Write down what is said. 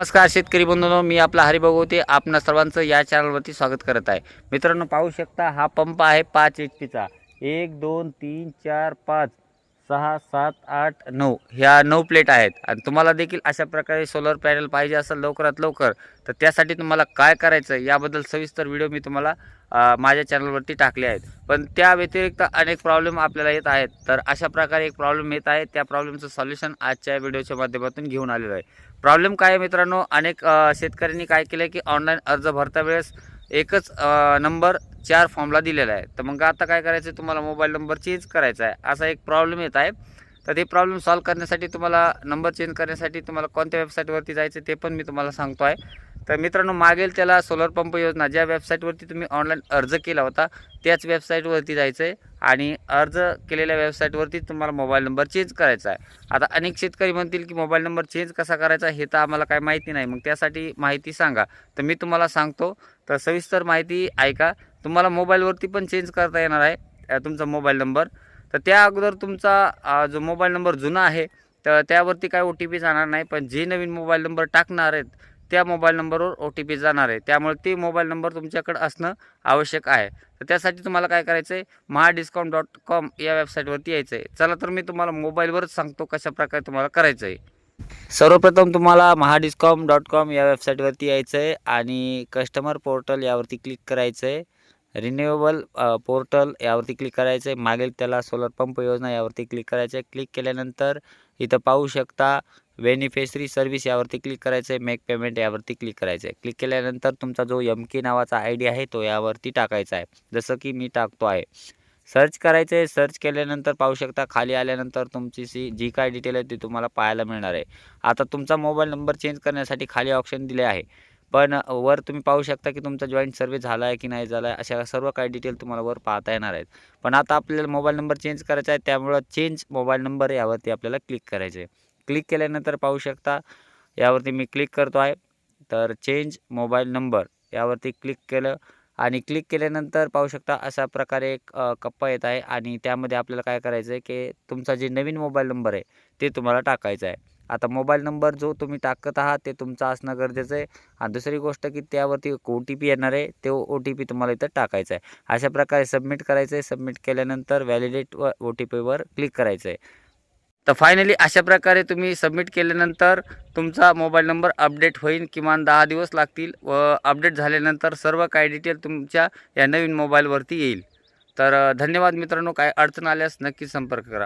नमस्कार शेतकरी बंधूंनो मी आपला हरिभगवते आपणा सर्वांचं या चॅनलवरती स्वागत करत आहे. मित्रांनो पाहू शकता हा पंप आहे पाच एच पीचा एक दोन तीन चार पाच. सहा सात आठ नऊ ह्या नऊ प्लेट आहेत. आणि तुम्हाला देखील अशा प्रकारे सोलर पॅनल पाहिजे असेल लवकरात लवकर तर त्यासाठी तुम्हाला काय करायचं याबद्दल सविस्तर व्हिडिओ मी तुम्हाला माझ्या चॅनलवरती टाकले आहेत. पण त्या व्यतिरिक्त अनेक प्रॉब्लेम आपल्याला येत आहेत. तर अशा प्रकारे एक प्रॉब्लेम येत आहे. त्या प्रॉब्लेमचं सॉल्युशन आजच्या व्हिडिओच्या माध्यमातून घेऊन आलेलं आहे. प्रॉब्लेम काय आहे मित्रांनो? अनेक शेतकऱ्यांनी काय केलं की ऑनलाईन अर्ज भरता वेळेस एकच नंबर चार फॉर्मला दिलेला आहे तर मग आता काय करायचं आहे तुम्हाला मोबाईल नंबर चेंज करायचा आहे. असा एक प्रॉब्लेम येत आहे. तर ते प्रॉब्लेम सॉल्व करण्यासाठी तुम्हाला नंबर चेंज करण्यासाठी तुम्हाला कोणत्या वेबसाईटवरती जायचं ते पण मी तुम्हाला सांगतो आहे. तर मित्रांनो मागेल त्याला सोलर पंप योजना ज्या वेबसाईटवरती तुम्ही ऑनलाईन अर्ज केला होता त्याच वेबसाईटवरती जायचं आहे आणि अर्ज केलेल्या वेबसाईटवरती तुम्हाला मोबाईल नंबर चेंज करायचा आहे. आता अनेक शेतकरी म्हणतील की मोबाईल नंबर चेंज कसा करायचा हे तर आम्हाला काय माहिती नाही. मग त्यासाठी माहिती सांगा. तर मी तुम्हाला सांगतो. तर सविस्तर माहिती ऐका. तुम्हाला मोबाईलवरती पण चेंज करता येणार आहे तुमचा मोबाईल नंबर तर त्या अगोदर तुमचा जो मोबाईल नंबर जुना आहे तर त्यावरती काय ओ टी पी जाणार नाही पण जे नवीन मोबाईल नंबर टाकणार आहेत त्या मोबाईल नंबरवर ओ टी पी जाणार आहे. त्यामुळे ते मोबाईल नंबर तुमच्याकडे असणं आवश्यक आहे. तर त्यासाठी तुम्हाला काय करायचं आहे महा डिस्काउंट डॉट कॉम या वेबसाईटवरती यायचं आहे चला तर मी तुम्हाला मोबाईलवरच सांगतो कशा प्रकारे तुम्हाला करायचं आहे सर्वप्रथम तुम्हाला महाडिस्कॉम डॉट कॉम या वेबसाईटवरती यायचं आहे आणि कस्टमर पोर्टल यावरती क्लिक करायचं आहे रिन्युएबल पोर्टल यावरती क्लिक करायचं आहे मागील त्याला सोलर पंप योजना यावरती क्लिक करायचं आहे क्लिक केल्यानंतर इथं पाहू शकता बेनिफिशरी सर्व्हिस यावरती क्लिक करायचं आहे मेक पेमेंट यावरती क्लिक करायचं आहे क्लिक केल्यानंतर तुमचा जो एम के नावाचा आय डी आहे तो यावरती टाकायचा आहे जसं की मी टाकतो आहे. सर्च करायचं आहे सर्च केल्यानंतर पाहू शकता खाली आल्यानंतर तुमची सी जी काय डिटेल आहे ती तुम्हाला पाहायला मिळणार आहे. आता तुमचा मोबाईल नंबर चेंज करण्यासाठी खाली ऑप्शन दिले आहे. पण वर तुम्ही पाहू शकता की तुमचा जॉईंट सर्व्हिस झाला आहे की नाही झाला आहे अशा सर्व काही डिटेल तुम्हाला वर पाहता येणार आहेत. पण आता आपल्याला मोबाईल नंबर चेंज करायचा आहे त्यामुळं चेंज मोबाईल नंबर यावरती आपल्याला क्लिक करायचे आहे क्लिक केल्यानंतर पाहू शकता यावरती मी क्लिक करतो आहे. तर चेंज मोबाईल नंबर यावरती क्लिक केलं आणि क्लिक केल्यानंतर पाहू शकता अशा प्रकारे एक कप्पा येत आहे आणि त्यामध्ये आपल्याला काय करायचं आहे की तुमचा जे नवीन मोबाईल नंबर आहे ते तुम्हाला टाकायचा आहे. आता मोबाईल नंबर जो तुम्ही टाकत आहात ते तुमचा असणं गरजेचं आहे. आणि दुसरी गोष्ट की त्यावरती ओ टी पी येणार आहे ते ओ टी पी तुम्हाला इथं टाकायचा आहे. अशा प्रकारे सबमिट करायचं आहे सबमिट केल्यानंतर व्हॅलिडेट व ओ टी पीवर क्लिक करायचं आहे तर फायनली अशा प्रकारे तुम्ही सबमिट केल्यानंतर तुमचा मोबाईल नंबर अपडेट होईल. किमान दहा दिवस लागतील व अपडेट झाल्यानंतर सर्व काय डिटेल तुमच्या या नवीन मोबाईलवरती येईल. तर धन्यवाद मित्रांनो. काय अडचण आल्यास नक्की संपर्क करा.